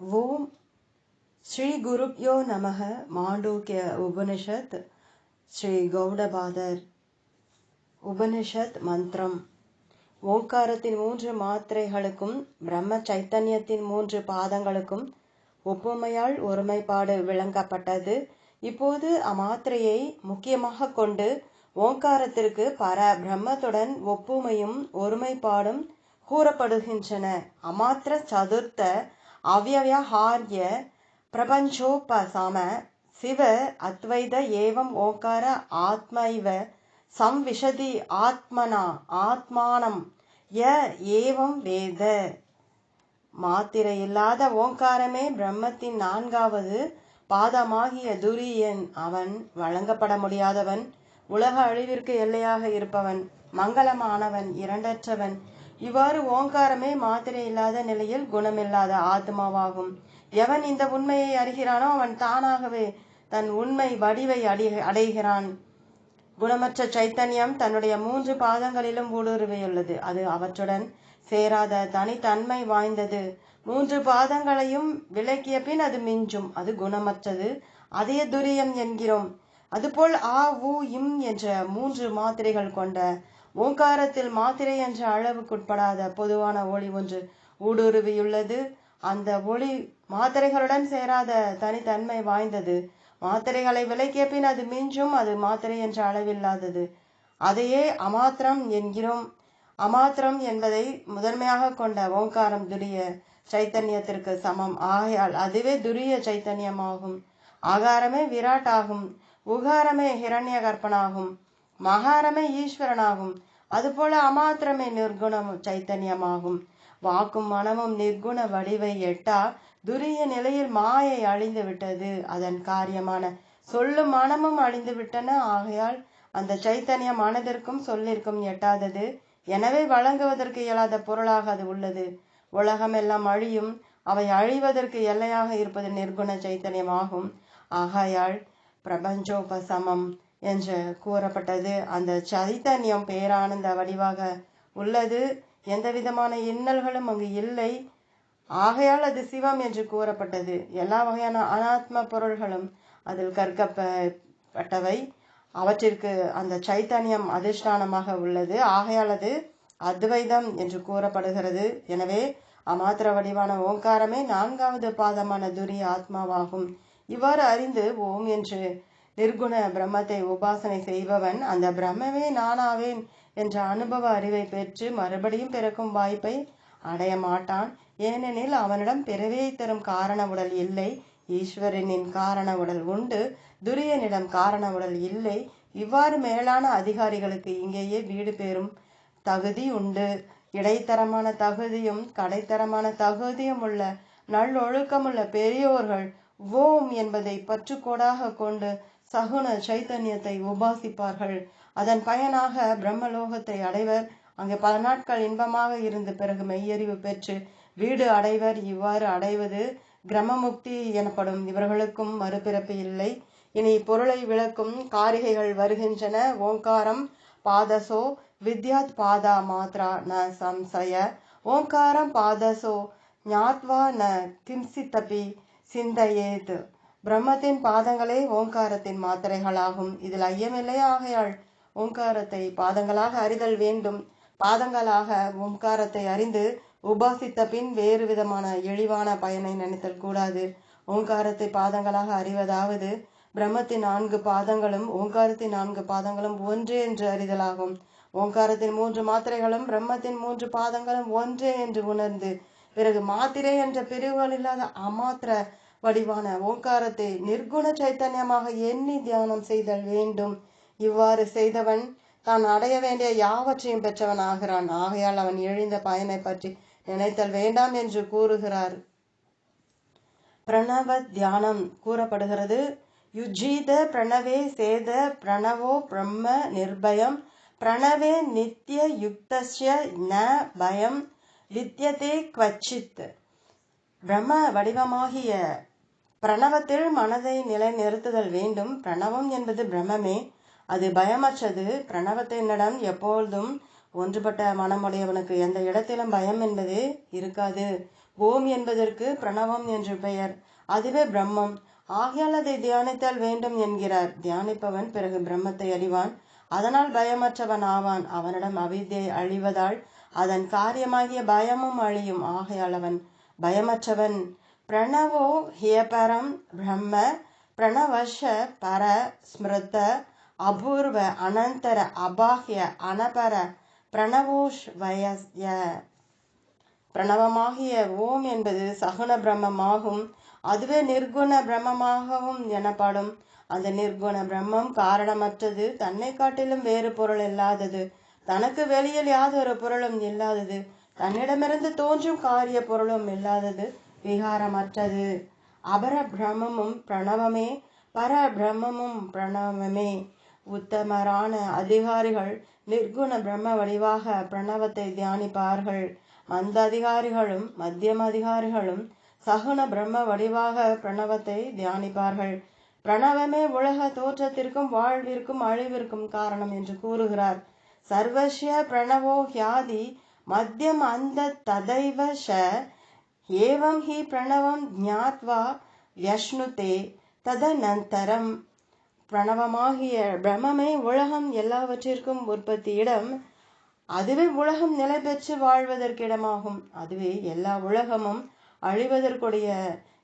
ஓம் ஸ்ரீ குருப்யோ நமக மாண்டூக்கிய உபனிஷத் ஸ்ரீ கௌடபாதர் உபனிஷத் மந்திரம். ஓங்காரத்தின் மூன்று மாத்திரைகளுக்கும் பிரம்ம சைத்தன்யத்தின் மூன்று பாதங்களுக்கும் ஒப்புமையால் ஒருமைப்பாடு விளங்கப்பட்டது. இப்போது அம்மாத்திரையை முக்கியமாக கொண்டு ஓங்காரத்திற்கு பர பிரம்மத்துடன் ஒப்புமையும் ஒருமைப்பாடும் கூறப்படுகின்றன. அமாத்திர சதுர்த்த அவ்வவியஹார்ய பிரபஞ்சோபசம சிவ அத்வைத ஏவம் ஓங்கார ஆத்மைவ சம்விஷதி ஆத்மனா ஆத்மானம் ய ஏவம் வேத. மாத்திரை இல்லாத ஓங்காரமே பிரம்மத்தின் நான்காவது பாதமாகிய துரியன். அவன் வழங்கப்பட முடியாதவன் உலக அழிவிற்கு எல்லையாக இருப்பவன் மங்களமானவன் இரண்டற்றவன். இவ்வாறு ஓங்காரமே மாத்திரை இல்லாத நிலையில் குணமில்லாத ஆத்மாவாகும். எவன் இந்த உண்மையை அறிகிறானோ அவன் தானாகவே தன் உண்மை வடிவை அடி அடைகிறான். குணமற்ற சைத்தன்யம் தன்னுடைய மூன்று பாதங்களிலும் ஊடுருவியுள்ளது. அது அவற்றுடன் சேராத தனித்தன்மை வாய்ந்தது. மூன்று பாதங்களையும் விளக்கிய பின் அது மிஞ்சும். அது குணமற்றது. அதே துரியம் என்கிறோம். அதுபோல் ஆ உ இம் என்ற மூன்று மாத்திரைகள் கொண்ட ஓங்காரத்தில் மாத்திரை என்ற அளவுக்குட்படாத பொதுவான ஒளி ஒன்று ஊடுருவியுள்ளது. அந்த ஒளி மாத்திரைகளுடன் சேராத தனித்தன்மை வாய்ந்தது. மாத்திரைகளை விலக்கிய பின் அது மிஞ்சும் அது மாத்திரை என்ற அளவில்லாதது. அதையே அமாத்திரம் என்கிறோம். அமாத்திரம் என்பதை முதன்மையாக கொண்ட ஓங்காரம் துரிய சைத்தன்யத்திற்கு சமம். ஆகையால் அதுவே துரிய சைத்தன்யமாகும். ஆகாரமே விராட் ஆகும் உகாரமே ஹிரண்ய கற்பனாகும் மகாரமே ஈஸ்வரனாகும். அதுபோல அமாத்திரமே நிர்குணம் சைத்தன்யமாகும். வாக்கும் மனமும் நிர்குண வடிவை எட்டா துரிய நிலையில் மாயை அழிந்து விட்டது. அதன் காரியமான சொல்லும் மனமும் அழிந்து விட்டன. ஆகையால் அந்த சைத்தன்ய மனதிற்கும் சொல்லிற்கும் எட்டாதது. எனவே வழங்குவதற்கு இயலாத பொருளாக அது உள்ளது. உலகம் எல்லாம் அழியும் அவை அழிவதற்கு எல்லையாக இருப்பது நிர்குண சைத்தன்யமாகும். ஆகையால் பிரபஞ்சோபசமம். என்று கூறப்பட்டது. அந்த சைத்தன்யம் பேரானந்த வடிவாக உள்ளது. எந்த விதமான இன்னல்களும் அங்கு இல்லை. ஆகையால் அது சிவம் என்று கூறப்பட்டது. எல்லா வகையான அனாத்ம பொருள்களும் அதில் கற்கப்பட்டவை. அவற்றிற்கு அந்த சைத்தன்யம் அதிஷ்டானமாக உள்ளது. ஆகையால் அது அத்வைதம் என்று கூறப்படுகிறது. எனவே அமாத்திர வடிவான ஓங்காரமே நான்காவது பாதமான துரிய ஆத்மாவாகும் இவ்வாறு அறிந்து ஓம் என்று நிர்குண பிரம்மத்தை உபாசனை செய்பவன் அந்த பிரம்மவே நானாவேன் என்ற அனுபவ அறிவை பெற்று மறுபடியும் பிறக்கும் வாய்ப்பை அடைய மாட்டான். ஏனெனில் அவனிடம் பிறவியை தரும் காரண உடல் இல்லை ஈஸ்வரனின் காரண உடல் உண்டு துரியனிடம் காரண உடல் இல்லை. இவ்வாறு மேலான அதிகாரிகளுக்கு இங்கேயே வீடு பெறும் தகுதி உண்டு. இடைத்தரமான தகுதியும் கடைத்தரமான தகுதியும் உள்ள நல்லொழுக்கமுள்ள பெரியோர்கள் ஓம் என்பதை பற்றுக்கோடாக கொண்டு சகுன சைத்தன்யத்தை உபாசிப்பார்கள். அதன் பயனாக பிரம்மலோகத்தை அடைவர். அங்கே பல நாட்கள் இன்பமாக இருந்து பிறகு மெய்யறிவு பெற்று வீடு அடைவர். இவ்வாறு அடைவது கிரமமுக்தி எனப்படும். இவர்களுக்கும் மறுபிறப்பு இல்லை. இனி பொருளை விளக்கும் காரிகைகள் வருகின்றன. ஓங்காரம் பாதசோ வித்யாத் பாதா மாத்ரா ந சம்சய. ஓங்காரம் பாதசோ ஞாத்வா ந கிம்சித்தபி சிந்தையேத். பிரம்மத்தின் பாதங்களே ஓங்காரத்தின் மாத்திரைகளாகும். இதில் ஐயமில்லை ஆகையால் ஓங்காரத்தை பாதங்களாக அறிதல் வேண்டும். பாதங்களாக ஓங்காரத்தை அறிந்து உபாசித்த பின் வேறு விதமான இழிவான பயனை நினைத்தல் கூடாது. ஓங்காரத்தை பாதங்களாக அறிவதாவது பிரம்மத்தின் நான்கு பாதங்களும் ஓங்காரத்தின் நான்கு பாதங்களும் ஒன்று என்று அறிதலாகும். ஓங்காரத்தின் மூன்று மாத்திரைகளும் பிரம்மத்தின் மூன்று பாதங்களும் ஒன்று என்று உணர்ந்து பிறகு மாத்திரை என்ற பிரிவுகள் இல்லாத அமாத்திர வடிவான ஓங்காரத்தை நிர்குண சைத்தன்யமாக எண்ணி தியானம் செய்தல் வேண்டும். இவ்வாறு செய்தவன் தான் அடைய வேண்டிய யாவற்றையும் பெற்றவன் ஆகிறான் ஆகையால் அவன் எழுந்த பயனை பற்றி நினைத்தல் வேண்டாம் என்று கூறுகிறார். பிரணவ தியானம் கூறப்படுகிறது. யுஜீத பிரணவே சேத பிரணவோ பிரம்ம நிர்பயம். பிரணவே நித்திய யுக்தஸ்ய ந பயம். வித்தியதே குவச்சித். பிரம்ம வடிவமாகிய பிரணவத்தில் மனதை நிலைநிறுத்துதல் வேண்டும். பிரணவம் என்பது பிரம்மமே. அது பயமற்றது. பிரணவத்தினிடம் எப்பொழுதும் ஒன்றுபட்ட மனமுடையவனுக்கு எந்த இடத்திலும் பயம் என்பதே இருக்காது. ஓம் என்பதற்கு பிரணவம் என்று பெயர். அதுவே பிரம்மம். ஆகையால் அதை தியானித்தல் வேண்டும் என்கிறார். தியானிப்பவன் பிறகு பிரம்மத்தை அறிவான். அதனால் பயமற்றவன் ஆவான். அவனிடம் அவிதியை அழிவதால் அதன் காரியமாகிய பயமும் அழியும். ஆகையால் அவன் பயமற்றவன். பிரணவோ ஹியபரம் பிரம்ம பிரணவஷ பர ஸ்மிருத அபூர்வ அனந்தர அபாகிய அனபர பிரணவோஷ் வயஸ்ய. பிரணவமாகிய ஓம் என்பது சகுண பிரம்மமாகும். அதுவே நிர்குண பிரம்மமாகவும் எனப்படும். அந்த நிர்குண பிரம்மம் காரணமற்றது. தன்னை காட்டிலும் வேறு பொருள் இல்லாதது. தனக்கு வெளியில் யாதொரு பொருளும் இல்லாதது. தன்னிடமிருந்து தோன்றும் காரிய பொருளும் இல்லாதது. விகாரமற்றது. அபர பிரமமும் பிரணவமே பர பிரம்மமும் பிரணவமே. உத்தமரான அதிகாரிகள் நிர்குண பிரம்ம வடிவாக பிரணவத்தை தியானிப்பார்கள். மந்த அதிகாரிகளும் மத்தியம அதிகாரிகளும் சகுன பிரம்ம வடிவாக பிரணவத்தை தியானிப்பார்கள். பிரணவமே உலக தோற்றத்திற்கும் வாழ்விற்கும் அழிவிற்கும் காரணம் என்று கூறுகிறார். சர்வஸ்ய பிரணவோ ஹியாதி மத்தியம் அந்த ததைவ एवं ஏவம் ஹி பிரணவம் ஞாத்வா யஷ்ணுதே ததனந்தரம் பிரணவமாகிய பிரம்மமே உலகம் எல்லாவற்றிற்கும் உற்பத்தி இடம் அதுவே உலகம் நிலை பெற்று வாழ்வதற்கிடமாகும். அதுவே எல்லா உலகமும் அழிவதற்குடைய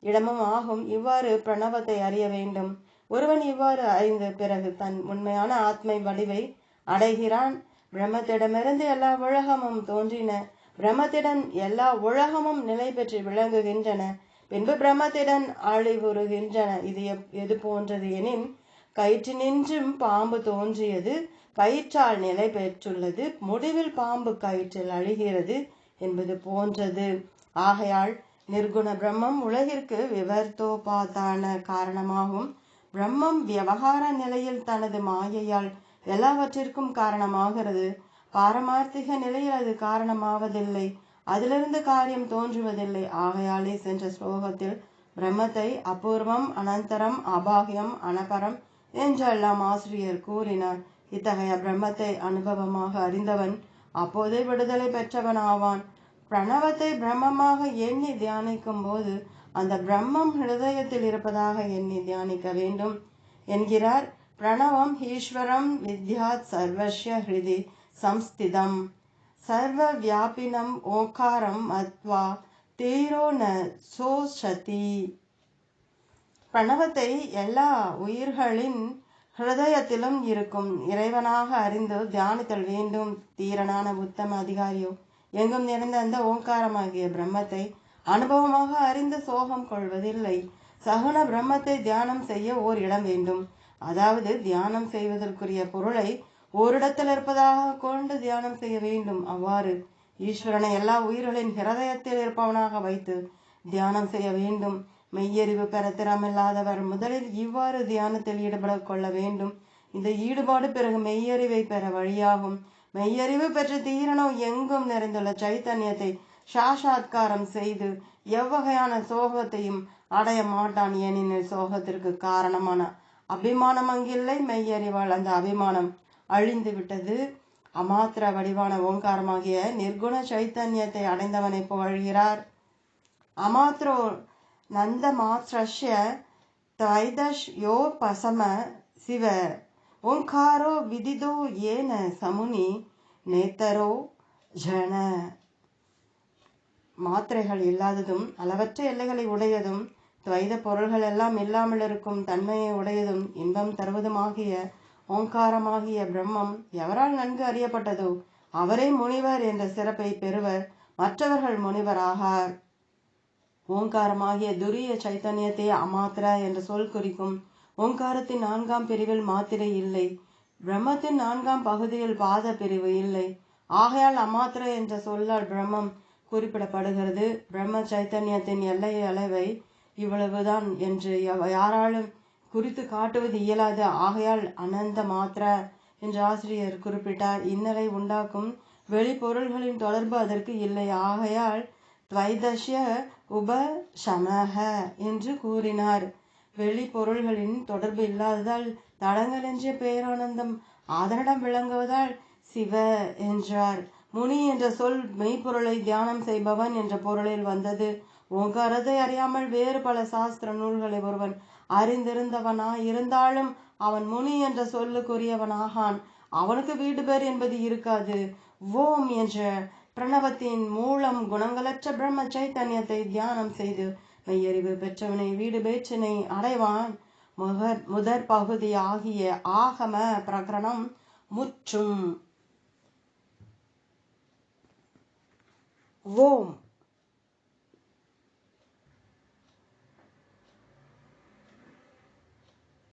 இடமும் ஆகும். இவ்வாறு பிரணவத்தை அறிய வேண்டும். ஒருவன் இவ்வாறு அறிந்த பிறகு தன் உண்மையான ஆத்மை வடிவை அடைகிறான். பிரம்மத்திடமிருந்து எல்லா உலகமும் தோன்றின பிரம்மத்திடம் எல்லா உலகமும் நிலை பெற்று விளங்குகின்றன. பின்பு பிரம்மத்திடம் அழிவுறுகின்றன. இது எது போன்றது எனின் கயிற்றினின்றும் பாம்பு தோன்றியது கயிற்றால் நிலை பெற்றுள்ளது முடிவில் பாம்பு கயிற்றில் அழிகிறது என்பது போன்றது. ஆகையால் நிர்குண பிரம்மம் உலகிற்கு விவர்த்தோபாதான காரணமாகும். பிரம்மம் விவகார நிலையில் தனது மாயையால் எல்லாவற்றிற்கும் காரணமாகிறது. பாரமார்த்திக நிலையில் அது காரணமாவதில்லை. அதிலிருந்து காரியம் தோன்றுவதில்லை. ஆகையாலே சென்ற ஸ்லோகத்தில் பிரம்மத்தை அபூர்வம் அனந்தரம் அபாகியம் அனபரம் என்றெல்லாம் ஆசிரியர் கூறினார். இத்தகைய பிரம்மத்தை அனுபவமாக அறிந்தவன் அப்போதே விடுதலை பெற்றவன் ஆவான் பிரணவத்தை பிரம்மமாக எண்ணி தியானிக்கும் போது அந்த பிரம்மம் ஹிருதயத்தில் இருப்பதாக எண்ணி தியானிக்க வேண்டும். என்கிறார் பிரணவம் ஈஸ்வரம் வித்யாத் சர்வஸ்ய ஹிருதி. சம்ஸ்திதம். சர்வ வியாபினம் ஓகாரம் மத்வா தீரோ ந சோஷதி. பிரணவத்தை எல்லா உயிர்களின் ஹிருதயத்திலும் இருக்கும் இறைவனாக அறிந்து தியானித்தல் வேண்டும். தீரனான உத்தம அதிகாரியோ. எங்கும் நிறைந்த அந்த ஓங்காரமாகிய பிரம்மத்தை அனுபவமாக அறிந்து சோகம் கொள்வதில்லை. சகுன பிரம்மத்தை தியானம் செய்ய ஓர் இடம் வேண்டும். அதாவது தியானம் செய்வதற்குரிய பொருளை ஓரிடத்தில் இருப்பதாக கொண்டு தியானம் செய்ய வேண்டும். அவ்வாறு ஈஸ்வரனை எல்லா உயிர்களின் ஹிரதயத்தில் இருப்பவனாக வைத்து தியானம் செய்ய வேண்டும். மெய்யறிவு பெற திறமில்லாதவர் முதலில் இவ்வாறு தியானத்தில் ஈடுபட கொள்ள வேண்டும். இந்த ஈடுபாடு பிறகு மெய்யறிவை பெற வழியாகும். மெய்யறிவு பெற்ற தீரணம் எங்கும் நிறைந்துள்ள சைத்தன்யத்தை சாஷாத்காரம் செய்து எவ்வகையான சோகத்தையும் அடைய மாட்டான் ஏனெனில் சோகத்திற்கு காரணமான அபிமானம் அங்கில்லை. மெய்யறிவால் அந்த அபிமானம் அழிந்து விட்டது. அமாத்திர வடிவான ஓங்காரமாகிய நிர்குண சைத்தன்யத்தை அடைந்தவனை புகழ்கிறார் அமாத்ரோ நந்த மாத்ரஷ்ய த்வைதஷ் யோ பசம சிவ. ஓங்காரோ விதிதோ ஏன சமுனி நேத்தரோ ஜன. மாத்திரைகள் இல்லாததும் அளவற்ற எல்லைகளை உடையதும் துவைத பொருள்கள் எல்லாம் இல்லாமல் இருக்கும் தன்மையை உடையதும் இன்பம் தருவதுமாகிய ஓங்காரமாகிய பிரம்மம் எவரால் நன்கு அறியப்பட்டதோ அவரே முனிவர் என்ற சிறப்பை பெறுவர். மற்றவர்கள் முனிவர் ஆகார். ஓங்காரமாகிய துரிய சைத்தன்யத்தை அமாத்திர என்ற சொல் குறிக்கும் ஓங்காரத்தின் நான்காம் பிரிவில் மாத்திரை இல்லை. பிரம்மத்தின் நான்காம் பகுதியில் பாத பிரிவு இல்லை. ஆகையால் அமாத்திர என்ற சொல்லால் பிரம்மம் குறிப்பிடப்படுகிறது. பிரம்ம சைத்தன்யத்தின் எல்லை அளவை இவ்வளவுதான் என்று யாராலும் குறித்து காட்டுவது இயலாது. ஆகையால் அனந்த மாத்திர என்று ஆசிரியர் குறிப்பிட்டார். இன்னலை உண்டாக்கும் வெளிப்பொருள்களின் தொடர்பு அதற்கு இல்லை. ஆகையால் துவைதஷ்ய உபசமக என்று கூறினார். வெளிப்பொருள்களின் தொடர்பு இல்லாததால் தடங்கள் என்ற பேரானந்தம் அதனிடம் விளங்குவதால் சிவ என்றார். முனி என்ற சொல் மெய்ப்பொருளை தியானம் செய்பவன் என்ற பொருளில் வந்தது. ஓங்காரத்தை அறியாமல் வேறு பல சாஸ்திர நூல்களை ஒருவன் அறிந்திருந்தவனா இருந்தாலும் அவன் முனி என்ற சொல்லுக்குரியவனாகான். அவனுக்கு வீடு பேர் என்பது இருக்காது. ஓம் என்ற பிரணவத்தின் மூலம் குணங்களற்ற பிரம்ம சைத்தன்யத்தை தியானம் செய்து மெய்யறிவு பெற்றவனை வீடு பேச்சினை அடைவான். முகர் முதற் பகுதி ஆகிய ஆகம பிரகரணம் முற்றும். ஓம்.